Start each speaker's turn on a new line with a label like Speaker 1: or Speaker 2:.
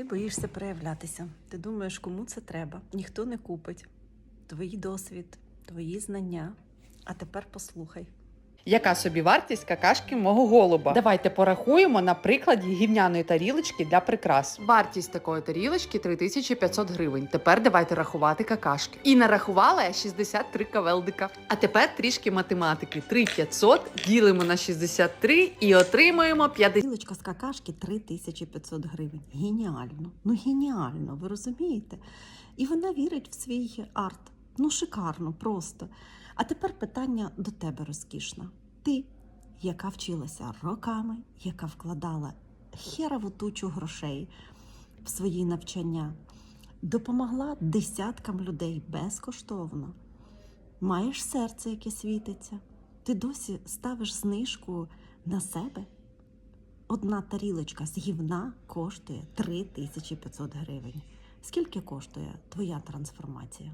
Speaker 1: Ти боїшся проявлятися. Ти думаєш, кому це треба. Ніхто не купить. Твій досвід, твої знання. А тепер послухай.
Speaker 2: Яка собі вартість какашки мого голуба? Давайте порахуємо на прикладі гівняної тарілочки для прикрас. Вартість такої тарілочки 3500 гривень. Тепер давайте рахувати какашки. І нарахувала я 63 кавелдика. А тепер трішки математики. 3500 ділимо на 63 і отримуємо 50.
Speaker 1: Білочка з какашки 3500 гривень. Геніально. Ну геніально, ви розумієте? І вона вірить в свій арт. Ну, шикарно, просто. А тепер питання до тебе розкішна. Ти, яка вчилася роками, яка вкладала херову тучу грошей в свої навчання, допомогла десяткам людей безкоштовно. Маєш серце, яке світиться. Ти досі ставиш знижку на себе. Одна тарілочка з гівна коштує 3500 гривень. Скільки коштує твоя трансформація?